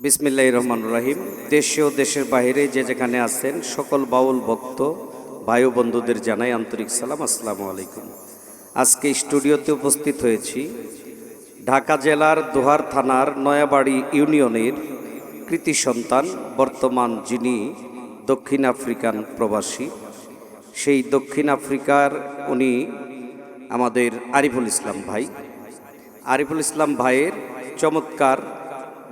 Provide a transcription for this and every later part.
বিসমিল্লাহ রহমান রাহিম। দেশে ও দেশের বাইরে যে যেখানে আছেন, সকল বাউল ভক্ত, ভাই বন্ধুদের জানাই আন্তরিক সালাম, আসসালামু আলাইকুম। আজকে স্টুডিওতে উপস্থিত হয়েছি ঢাকা জেলার দোহার থানার নয়াবাড়ি ইউনিয়নের কৃতি সন্তান, বর্তমান যিনি দক্ষিণ আফ্রিকান প্রবাসী। সেই দক্ষিণ আফ্রিকার উনি আমাদের আরিফুল ইসলাম ভাই। আরিফুল ইসলাম ভাইয়ের চমৎকার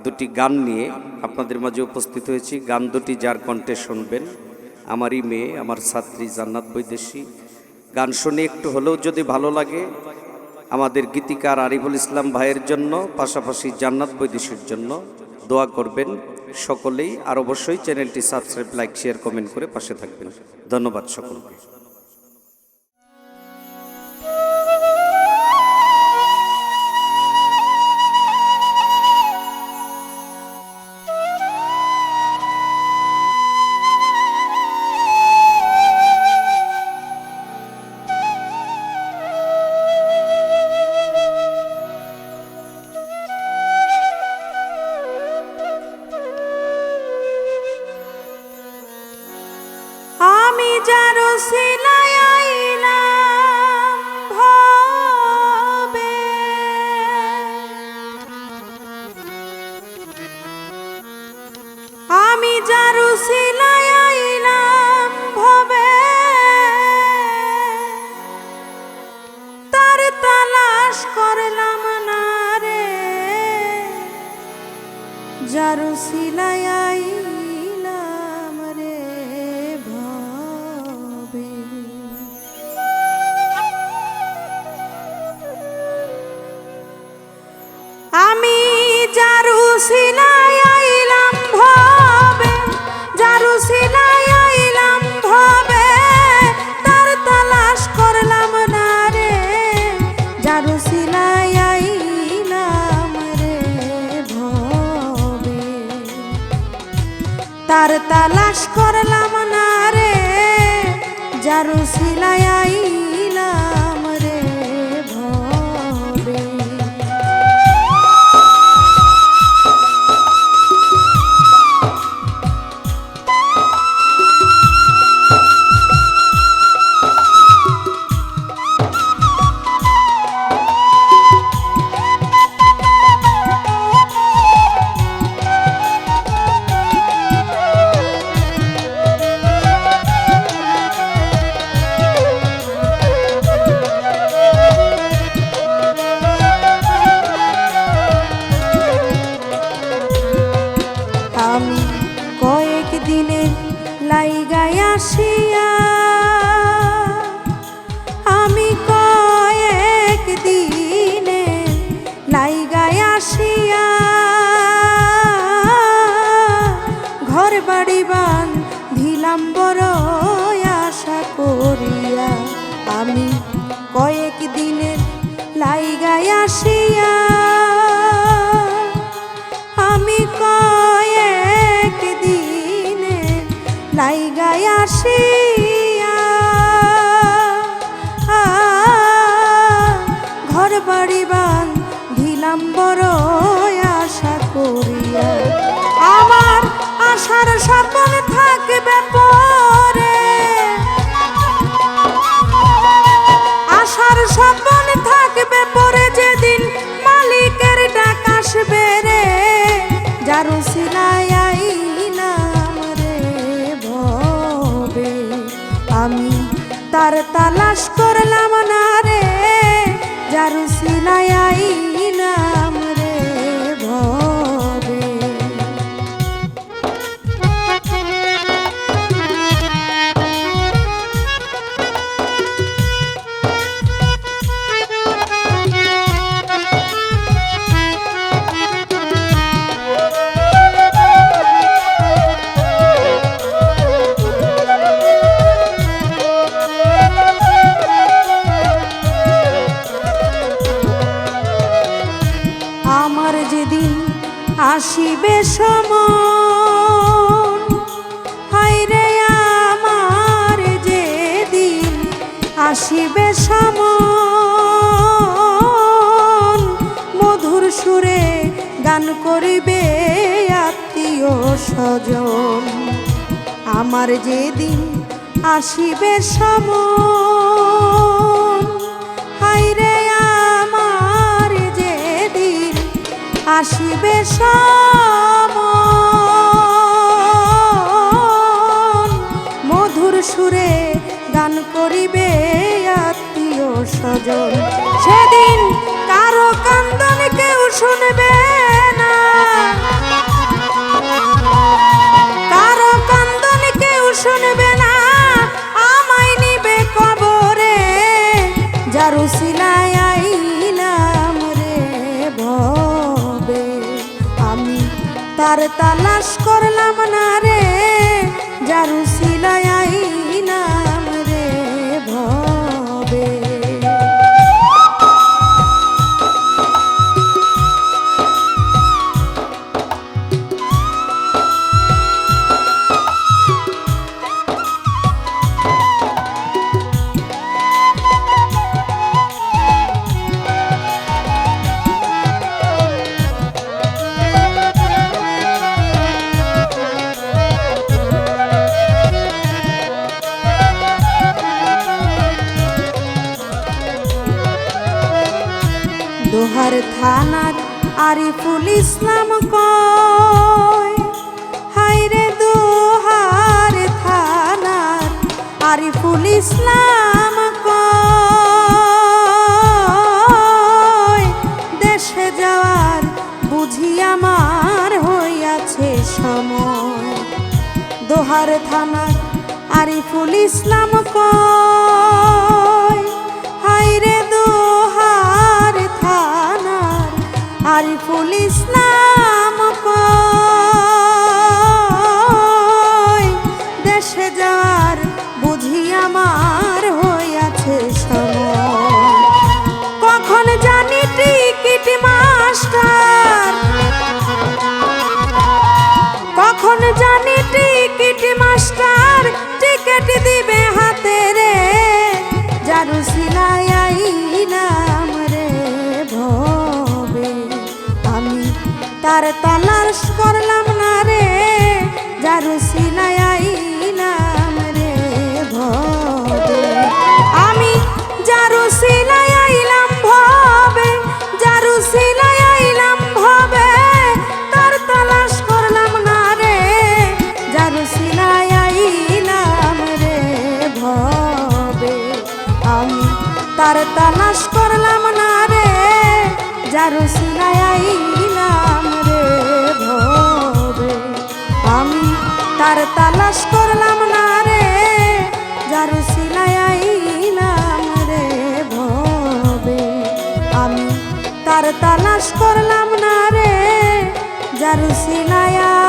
দুটি গান নিয়ে আপনাদের মাঝে উপস্থিত হয়েছি। গান দুটি যার কণ্ঠে শুনবেন। আমারই মেয়ে, আমার ছাত্রী জান্নাত বৈদেশী। গান শুনে একটু হলেও যদি ভালো লাগে, আমাদের গীতিকার আরিফুল ইসলাম ভাইয়ের জন্য, পাশাপাশি জান্নাত বৈদেশীর জন্য দোয়া করবেন সকলেই। আর অবশ্যই চ্যানেলটি সাবস্ক্রাইব, লাইক শেয়ার কমেন্ট করে পাশে থাকবেন। ধন্যবাদ সকলকে। যার বাড়ি বান বড় আশা করিয়া। আমি কয়েক দিনের লাইগায় আসিয়া তার তালাশ স্বজন আমার যেদিন আসিবে সম হাইরে আমার যেদিন আসিবে সম মধুর সুরে গান করিবে আত্মীয় স্বজন। সেদিন কারও কান্দন কেউ শুনবে। শুনবে না, আমায় নিবে কবরে। যারু সিলাই আইলাম রে ভবে, আমি তার তালাশ করলাম না রে। যারু সিলাই আইলাম রে ভবে। দোহার থানার আরিফুল ইসলাম কয় হাইরে দোহার থানার আরিফুল ইসলাম কয়, দেশে যাওয়ার বুঝি আমার হইয়াছে সময়। দোহার থানার আরিফুল ইসলাম কয় হাইরে তার তালাশ করলাম না রে জারু তার